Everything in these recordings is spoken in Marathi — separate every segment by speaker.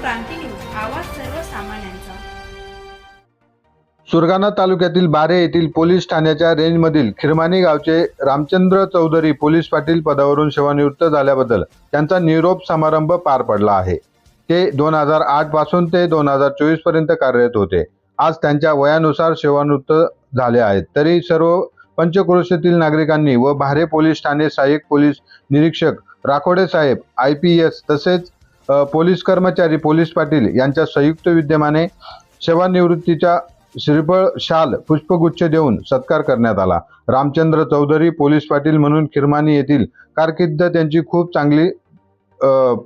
Speaker 1: क्रांती न्यूज आवाज सर्वसामान्यांचा.
Speaker 2: सुरगाणा तालुक्यातील बारे येथील पोलीस ठाण्याच्या रेंजमधील खिरमानी गावचे रामचंद्र चौधरी पोलीस पाटील पदावरून सेवानिवृत्त झाल्याबद्दल त्यांचा निरोप समारंभ पार पडला आहे. ते दोन हजार आठपासून ते दोन हजार चोवीसपर्यंत कार्यरत होते. आज त्यांच्या वयानुसार सेवानिवृत्त झाले आहेत. तरी सर्व पंचक्रोशीतील नागरिकांनी व भारे पोलीस ठाणे सहाय्यक पोलीस निरीक्षक राखोडे साहेब आय पी एस तसेच पोलीस कर्मचारी पोलीस पाटील यांच्या संयुक्त विद्यमाने सेवानिवृत्तीच्या श्रीफळ शाल पुष्पगुच्छ देऊन सत्कार करण्यात आला. रामचंद्र चौधरी पोलीस पाटील म्हणून खिरमानी येथील कारकीर्द त्यांची खूप चांगली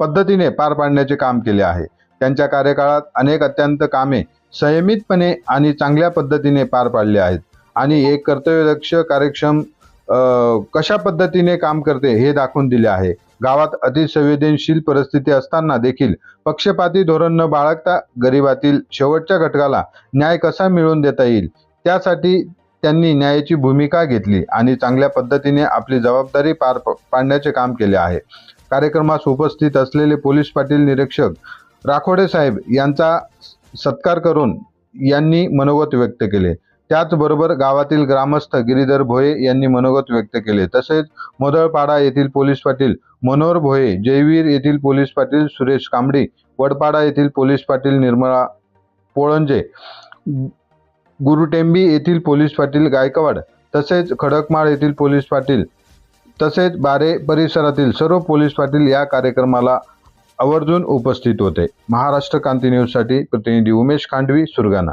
Speaker 2: पद्धतीने पार पाडण्याचे काम केले आहे. त्यांच्या कार्यकाळात अनेक अत्यंत कामे संयमितपणे आणि चांगल्या पद्धतीने पार पाडली आहेत आणि एक कर्तव्यदक्ष कार्यक्षम कशा पद्धतीने काम करते हे दाखवून दिले आहे. गावात अतिसंवेदनशील परिस्थिती असताना देखील पक्षपाती धोरण न बाळगता गरिबातील शेवटच्या घटकाला न्याय कसा मिळवून देता येईल? त्यासाठी त्यांनी न्यायाची भूमिका घेतली आणि चांगल्या पद्धतीने आपली जबाबदारी पार पाडण्याचे काम केले आहे. कार्यक्रमास उपस्थित असलेले पोलीस पाटील निरीक्षक राखोडे साहेब यांचा सत्कार करून यांनी मनोगत व्यक्त केले. त्याचबरोबर गावातील ग्रामस्थ गिरीधर भोये यांनी मनोगत व्यक्त केले. तसेच मोदळपाडा येथील पोलीस पाटील मनोहर भोये जयवीर येथील पोलीस पाटील सुरेश कांबडी वडपाडा येथील पोलीस पाटील निर्मळा पोळंजे गुरुटेंबी येथील पोलीस पाटील गायकवाड तसेच खडकमाळ येथील पोलीस पाटील तसेच बारे परिसरातील सर्व पोलीस पाटील या कार्यक्रमाला आवर्जून उपस्थित होते. महाराष्ट्र क्रांती न्यूजसाठी प्रतिनिधी उमेश खांडवी सुरगाणा.